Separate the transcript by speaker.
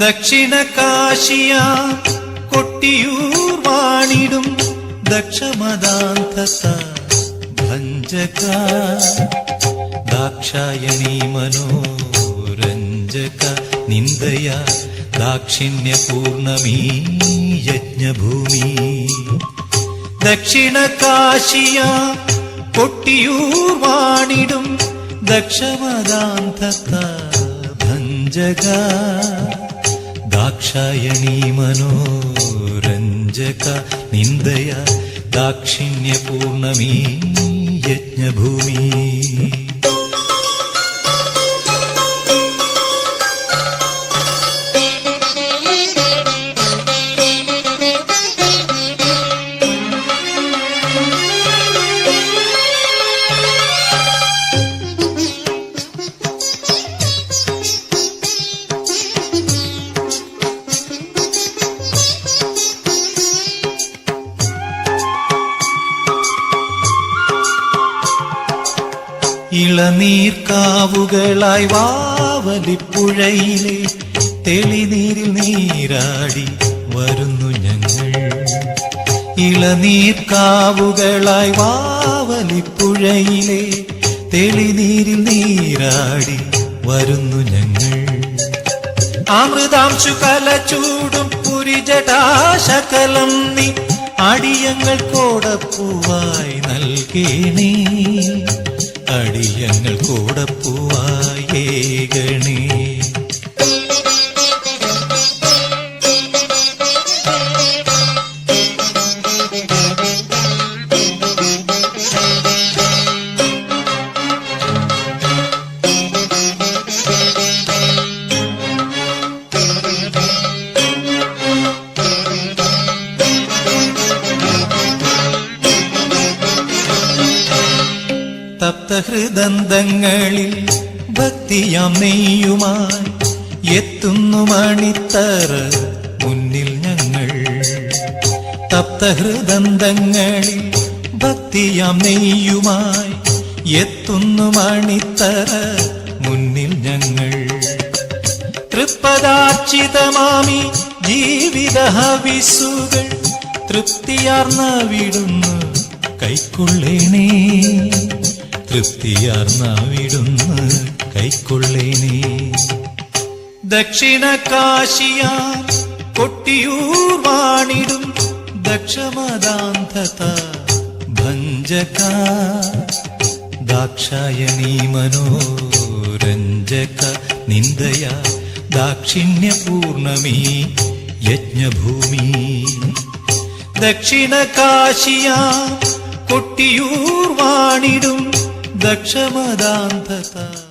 Speaker 1: दक्षिणकाशिया कोट्टियूणिडुं दक्षमदान्तता भञ्जका दाक्षायणी मनोरञ्जक निन्दया दाक्षिण्यपूर्णमी यज्ञभूमि दक्षिणकाशिया कोट्टियूणिडुं दक्षमदान्तता भञ्जक ദാക്ഷായണി മനോരഞ്ജക നിന്ദയ ദാക്ഷിണ്യപൂർണമീ യജ്ഞഭൂമി. ഇളനീർക്കാവുകളായി വാവലിപ്പുഴയിലെ തെളിനീരിൽ നീരാടി വരുന്നു ഞങ്ങൾ. ഇളനീർക്കാവുകളായി വാവലിപ്പുഴയിലെ തെളിനീരിൽ നീരാടി വരുന്നു ഞങ്ങൾ. അമൃതാംശു കലച്ചൂടും പുരിജടാശകലം നീ അടിയങ്ങൾ കോടപ്പൂവായി നൽകേണേ. അടിയങ്ങൾ കോടപ്പൂവായി തപ്തഹൃദന്തങ്ങളിൽ ഭക്തിയാം എത്തുന്നു മണിത്തറ മുന്നിൽ ഞങ്ങൾ. തപ്തഹൃദന്തങ്ങളിൽ ഭക്തിയാം നെയ്യുമായി എത്തുന്നു മണിത്തറ മുന്നിൽ ഞങ്ങൾ. തൃപ്പദാർച്ചിതമാമി ജീവിത ഹവിസുകൾ തൃപ്തിയാർന്ന വിടുന്നു കൈക്കൊള്ളേണേ. തൃപ്തിയാർന്ന വിടുന്ന് കൈക്കൊള്ളേനേ. ദക്ഷിണ കാശിയ കൊട്ടിയൂർ വാണിടും ദക്ഷമദാന്തത ഭഞ്ജക ദാക്ഷായണി മനോരഞ്ജക നിന്ദയ ദാക്ഷിണ്യപൂർണമീ യജ്ഞഭൂമി. ദക്ഷിണ കാശിയാ കൊട്ടിയൂർ വാണിടും దక్షమదాంతత.